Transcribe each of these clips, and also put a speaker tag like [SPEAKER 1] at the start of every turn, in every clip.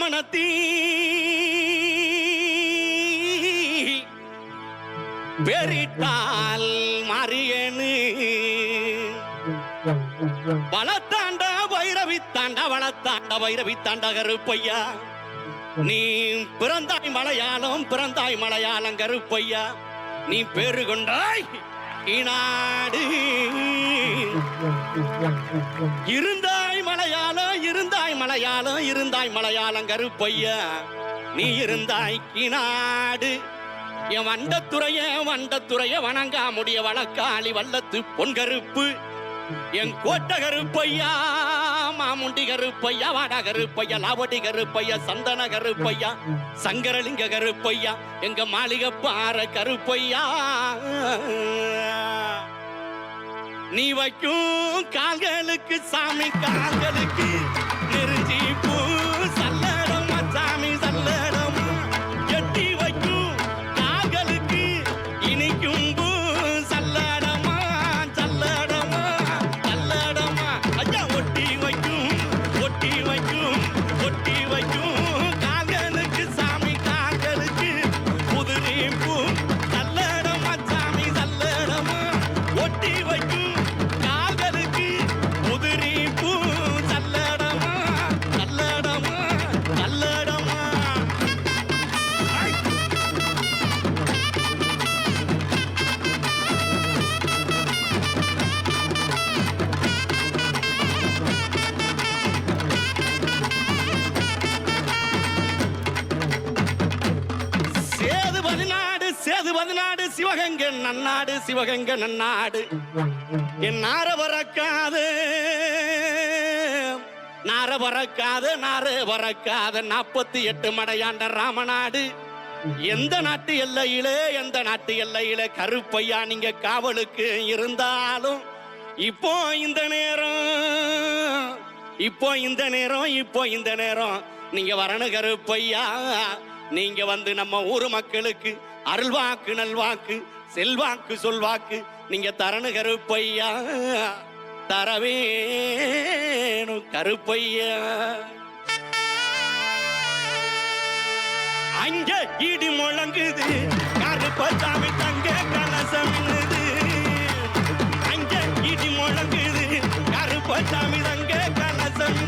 [SPEAKER 1] மனத்தீ பெரிட்டால் மரியனு. வளத்தாண்ட வைரவி தாண்ட வளத்தாண்ட வைரவி தாண்ட கருப்பையா. நீ பிறந்தாய் மலையாளம் பிறந்தாய் மலையாளம் கருப்பையா. நீ பேரு கொண்டாய் இநாடு இருந்த மலையாளம் இருந்தாய் மலையாளம் இருந்தாய் மலையாளம் கருப்பையா. நீ இருந்தாய் கிநாடு. என் வண்டத்துறைய வண்டத்துறைய வணங்கா முடிய வழக்காளி வல்லத்து பொன் கருப்பு. என் கோட்ட கருப்பையா மாமுண்டி கருப்பையா வாடா கருப்பையா லாவடி கருப்பையா சந்தன கருப்பையா சங்கரலிங்க கருப்பையா எங்க மாளிகை பாற கருப்பையா. நீ வைக்கும் கால்களுக்கு சாமி கால்களுக்கு நெரு பதினாடு சேது பதினாடு சிவகங்க நன்னாடு சிவகங்கை நன்னாடு. என் நார பறக்காது நார பறக்காது நார பறக்காது. நாற்பத்தி எட்டு மடையாண்ட ராமநாடு. எந்த நாட்டு எல்லையிலே எந்த நாட்டு எல்லையிலே கருப்பையா நீங்க காவலுக்கு இருந்தாலும் இப்போ இந்த நேரம் இப்போ இந்த நேரம் இப்போ இந்த நேரம். நீங்க வரணும் கருப்பையா. நீங்க வந்து நம்ம ஊர் மக்களுக்கு அருள்வாக்கு நல்வாக்கு செல்வாக்கு சொல்வாக்கு நீங்க தரணு கருப்பையா? தரவேணும் கருப்பையா? அங்க இடி முழங்குது கருப்பசாமி தங்க கலசம் அங்க இடி முழங்குது கருப்பசாமி தங்க கலசம்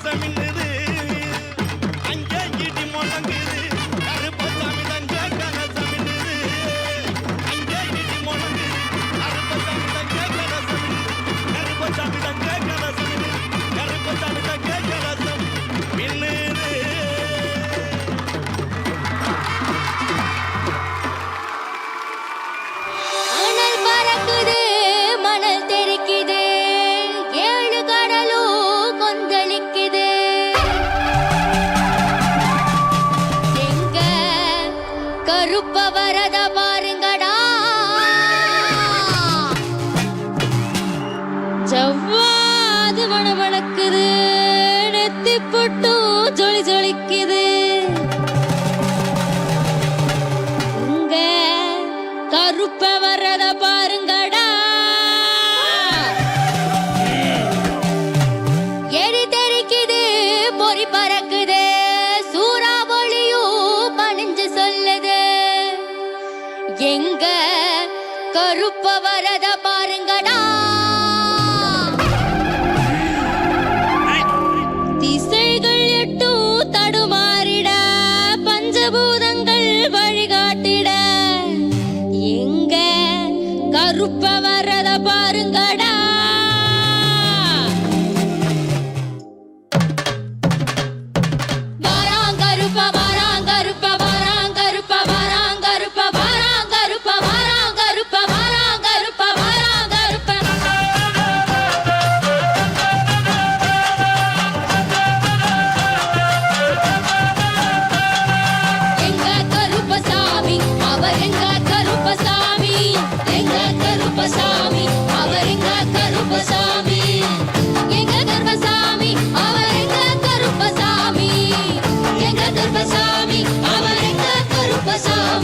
[SPEAKER 1] கலசமின்னுது செவ்வாது வனவளக்குது. நெத்தி பொட்டும் ஜொலி ஜொலிக்குது உங்க கருப்ப வர்றத பாருங்கடா.
[SPEAKER 2] எரி தெரிக்குது பொறி பறக்குது. சூறாவளியும் பணிஞ்சு சொல்லுது. எங்க கருப்ப வரத பாருங்கடா.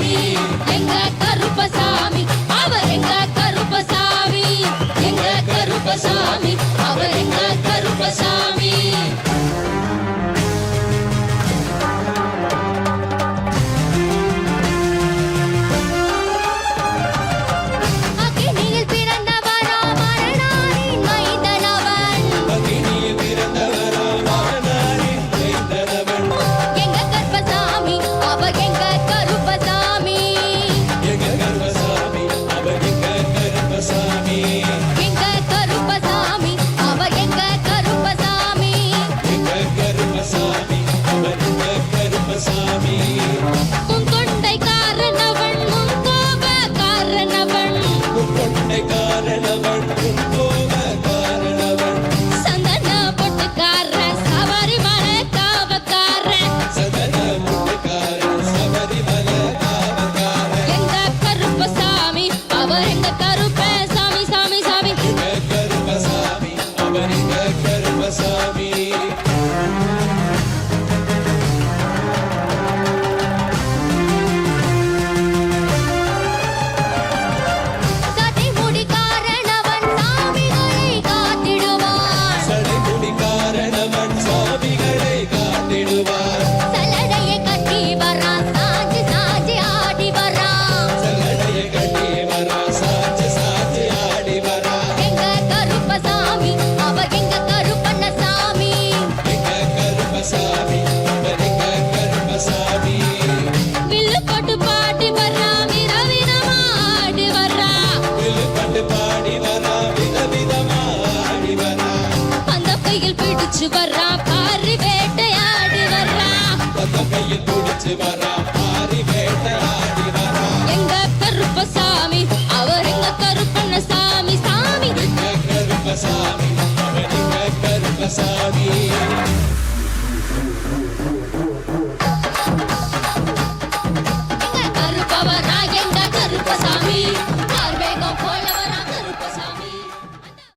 [SPEAKER 2] Thank you. கையில் பிடிச்சு வர்றா பாரு வேட்டையாடி வர்றா. கையில் பிடிச்சு வர்றா பாரு வேட்டையாடி வர்றா எங்க கருப்ப சாமி அவர் எங்க கருப்பண்ண சாமி. சாமி கருப்ப சாமி அவர் எங்க
[SPEAKER 3] கருப்ப சாமி